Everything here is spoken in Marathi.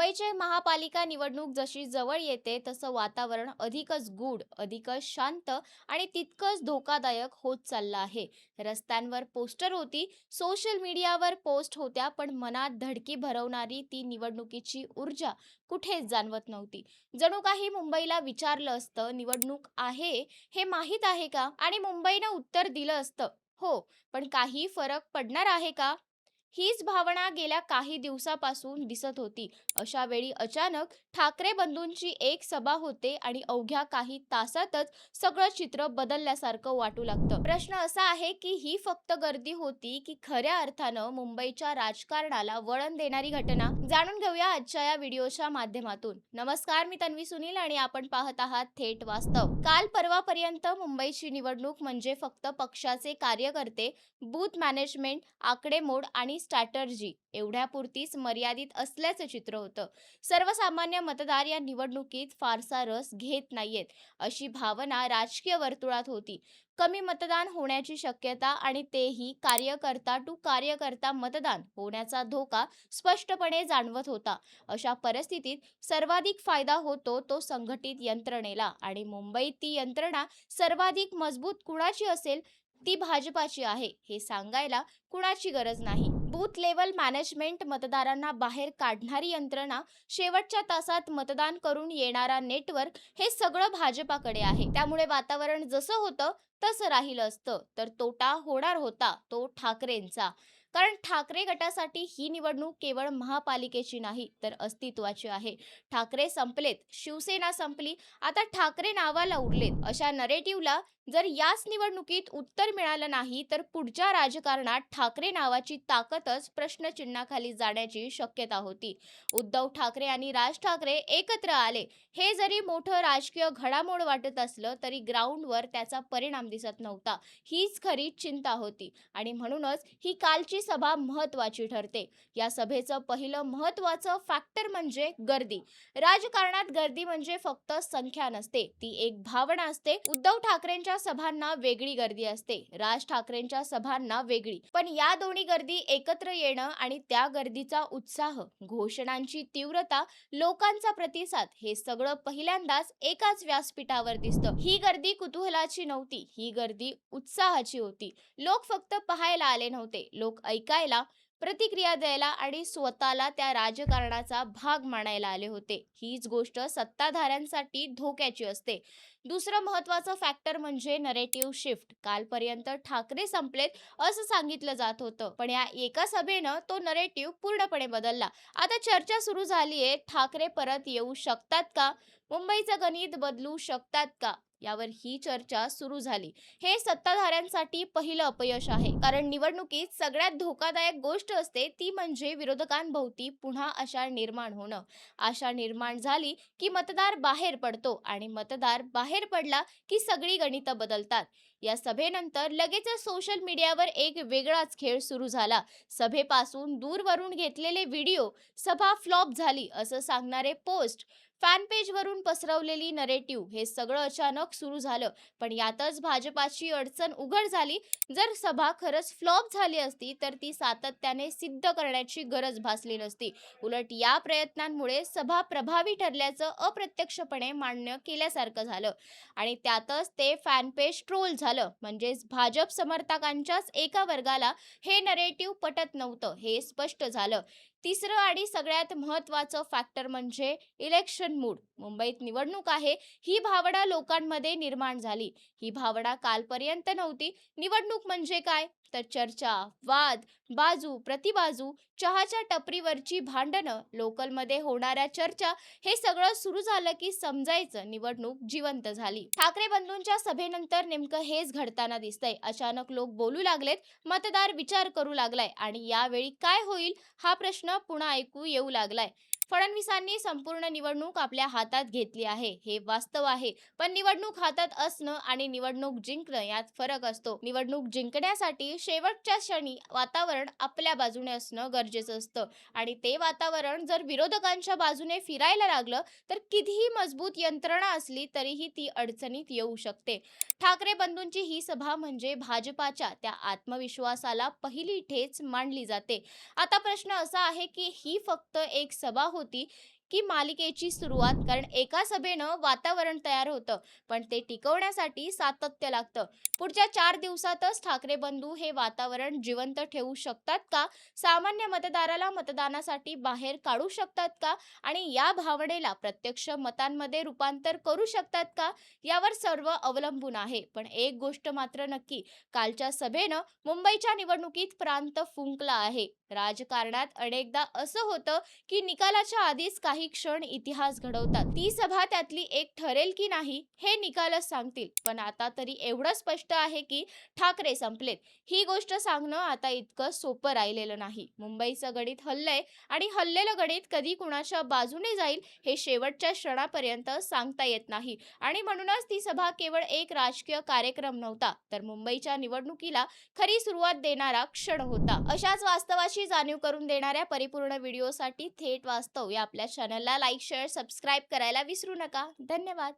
मुंबईचे महापालिका निवडणूक जशी जवळ येते तसं वातावरण अधिकच गूढ अधिकच शांत आणि तितकंच धोकादायक होत चाललं आहे. रस्त्यांवर पोस्टर होती सोशल मीडियावर पोस्ट होत्या पण मनात धडकी भरवणारी ती निवडणुकीची ऊर्जा कुठेच जाणवत नव्हती. जणू काही मुंबईला विचारलं असतं निवडणूक आहे हे माहीत आहे का? आणि मुंबईनं उत्तर दिलं असतं हो पण काही फरक पडणार आहे का? हीच भावना गेल्या काही दिवसापासून दिसत होती. अशा वेळी अचानक ठाकरे बंधूंची एक सभा होते आणि अवघ्या काही तासातच सगळं चित्र बदलल्यासारखं वाटू लागतं. प्रश्न असा आहे की ही फक्त गर्दी होती की खऱ्या अर्थानं मुंबईच्या राजकारणाला वळण देणारी घटना? जाणून घेऊया आजच्या या व्हिडिओच्या माध्यमातून. नमस्कार मी तन्वी सुनील आणि आपण पाहत आहात थेट वास्तव. काल परवापर्यंत मुंबईची निवडणूक म्हणजे फक्त पक्षाचे कार्यकर्ते बूथ मॅनेजमेंट आकडेमोड आणि स्ट्रॅटर्जी एवढ्यापुरतीच मर्यादित असल्याचं चित्र होतं. सर्वसामान्य मतदार या निवडणुकीत फारसा रस घेत नाहीयेत अशी भावना राजकीय वर्तुळात होती. कमी मतदान होण्याची शक्यता आणि तेही कार्यकर्ता टू कार्यकर्ता मतदान होण्याचा धोका स्पष्टपणे जाणवत होता. अशा परिस्थितीत सर्वाधिक फायदा होतो तो संघटित यंत्रणेला आणि मुंबईत ती यंत्रणा सर्वाधिक मजबूत कुणाची असेल ती भाजपाची आहे हे सांगायला कुणाची गरज नाही. बूथ लेवल मॅनेजमेंट मतदारांना बाहेर काढणारी यंत्रणा शेवटच्या तासात मतदान करून येणारा नेटवर्क हे सगळं भाजपाकडे आहे. त्यामुळे वातावरण जसं होतं तसं राहिलं असतं. तर तोटा होणार होता तो ठाकरेंचा. कारण ठाकरे गटासाठी ही निवडणूक केवळ महापालिकेची नाही तर अस्तित्वाची आहे. ठाकरे संपलेत शिवसेना संपली आता ठाकरे नावाला उरलेत. अशा नरेटिव्हला जर याच निवडणुकीत उत्तर मिळालं नाही तर पुढच्या राजकारणात ठाकरे नावाची ताकदच प्रश्नचिन्हाखाली जाण्याची शक्यता होती. उद्धव ठाकरे आणि राज ठाकरे एकत्र आले. हे जरी मोठं राजकीय घडामोड वाटत असलं तरी ग्राउंडवर त्याचा परिणाम दिसत नव्हता. हीच खरी चिंता होती. आणि म्हणूनच ही कालची सभा महत्वाची ठरते. या सभेचं पहिलं महत्वाचं फॅक्टर म्हणजे गर्दी. राजकारणात गर्दी म्हणजे फक्त संख्या नसते. ती एक भावना असते. उद्धव ठाकरेंच्या सभांना वेगळी गर्दी असते. राज ठाकरेंच्या सभांना वेगळी. पण या दोन्ही गर्दी एकत्र येणं आणि त्या गर्दीचा उत्साह घोषणांची तीव्रता लोकांचा प्रतिसाद हे सगळं पहिल्यांदाच एकाच व्यासपीठावर दिसतं. ही गर्दी कुतूहलाची नव्हती. ही गर्दी उत्साहाची होती. लोक फक्त पाहायला आले नव्हते. लोक ऐकायला प्रतिक्रिया द्यायला आणि स्वतःला त्या राजकारणाचा भाग मानायला आले होते. हीच गोष्ट सत्ताधाऱ्यांसाठी धोक्याची असते. दुसरं महत्वाचं फॅक्टर म्हणजे नरेटिव्ह शिफ्ट कालपर्यंत ठाकरे संपलेत असं सांगितलं जात होतं. पण या एका सभेनं तो नरेटिव्ह पूर्णपणे बदलला. आता चर्चा सुरू झालीये. ठाकरे परत येऊ शकतात का? मुंबईचं गणित बदलू शकतात का? यावर ही चर्चा सुरू झाली. हे सत्ताधाऱ्यांसाठी पहिलं अपयश आहे. कारण निवडणुकीत सगळ्यात धोकादायक गोष्ट असते ती म्हणजे विरोधकांभोवती पुन्हा आशा निर्माण होणं. आशा निर्माण झाली की मतदार बाहेर पडतो आणि मतदार बाहेर पडला की सगळी गणितं बदलतात. या सभेनंतर लगेचच सोशल मीडियावर एक वेगळाच खेळ सुरू झाला. सभेपासून दूरवरून घेतलेले व्हिडिओ सभा फ्लॉप झाली असं सांगणारे पोस्ट फॅनपेजवरून पसरवलेली नरेटिव्ह हे सगळं अचानक सुरू झालं. पण यातच भाजपाची अडचण उघड झाली. जर सभा खरंच फ्लॉप झाली असती तर ती सातत्याने सिद्ध करण्याची गरज भासली नसती. उलट या प्रयत्नांमुळे सभा प्रभावी ठरल्याचं अप्रत्यक्षपणे मान्य केल्यासारखं झालं. आणि त्यातच ते फॅनपेज ट्रोल झालं. म्हणजेच भाजप समर्थकांच्याच एका वर्गाला हे नरेटिव्ह पटत नव्हतं हे स्पष्ट झालं. तिसरं आणि सगळ्यात महत्त्वाचं फॅक्टर म्हणजे इलेक्शन मूड मुंबईत निवडणूक आहे ही भावना लोकांमध्ये निर्माण झाली. ही भावना कालपर्यंत नव्हती. निवडणूक म्हणजे काय? तर चर्चा वाद बाजू प्रतिबाजू चहाच्या टपरीवरची भांडणं लोकलमध्ये होणाऱ्या चर्चा हे सगळं सुरू झालं की समजायचं निवडणूक जिवंत झाली. ठाकरे बंधूंच्या सभेनंतर नेमकं हेच घडताना दिसतंय. अचानक लोक बोलू लागलेत मतदार विचार करू लागलाय आणि यावेळी काय होईल हा प्रश्न पुन्हा ऐकू येऊ लागलाय. फडणवीसांनी संपूर्ण निवडणूक आपल्या हातात घेतली आहे. हे वास्तव आहे. पण निवडणूक हातात असणं आणि निवडणूक जिंकणं यात फरक असतो. निवडणूक जिंकण्यासाठी शेवटच्या क्षणी वातावरण आपल्या बाजूने असणं गरजेचं असतं. आणि ते वातावरण जर विरोधकांच्या बाजूने फिरायला लागलं तर कितीही मजबूत यंत्रणा असली तरीही ती अडचणीत येऊ शकते. ठाकरे बंधूंची ही सभा म्हणजे भाजपाच्या त्या आत्मविश्वासाला पहिली ठेच मांडली जाते. आता प्रश्न असा आहे की ही फक्त एक सभा होती की मालिकेची सुरुवात कारण एका सभेनं वातावरण तयार होतं पण ते टिकवण्यासाठी सातत्य लागतं. पुढच्या चार दिवसातच ठाकरे बंधू हे वातावरण जिवंत ठेवू शकतात का? सामान्य मतदाराला मतदानासाठी बाहेर काढू शकतात का? आणि या भावनेला प्रत्यक्ष मतांमध्ये रूपांतर करू शकतात का? यावर सर्व अवलंबून आहे. पण एक गोष्ट मात्र नक्की कालच्या सभेनं मुंबईच्या निवडणुकीत प्रांत फुंकला आहे. राजकारणात अनेकदा असं होतं की निकालाच्या आधीच काही क्षण इतिहास घडवतात. ती सभा त्यातली एक ठरेल की नाही हे निकालच सांगतील. पण आता तरी एवढं स्पष्ट आहे की ठाकरे संपलेत. ही गोष्ट सांगणं आता इतकं सोपं राहिलेलं नाही. मुंबईचं गणित हल्लंय आणि हल्लेलं गणित कधी कुणाच्या बाजूने जाईल हे शेवटच्या क्षणापर्यंत सांगता येत नाही. आणि म्हणूनच ती सभा केवळ एक राजकीय कार्यक्रम नव्हता तर मुंबईच्या निवडणुकीला खरी सुरुवात देणारा क्षण होता. अशाच वास्तवाची जाणीव करून देणाऱ्या परिपूर्ण व्हिडिओसाठी थेट वास्तव या आपल्या चॅनलला लाईक शेअर सबस्क्राईब करायला विसरू नका. धन्यवाद.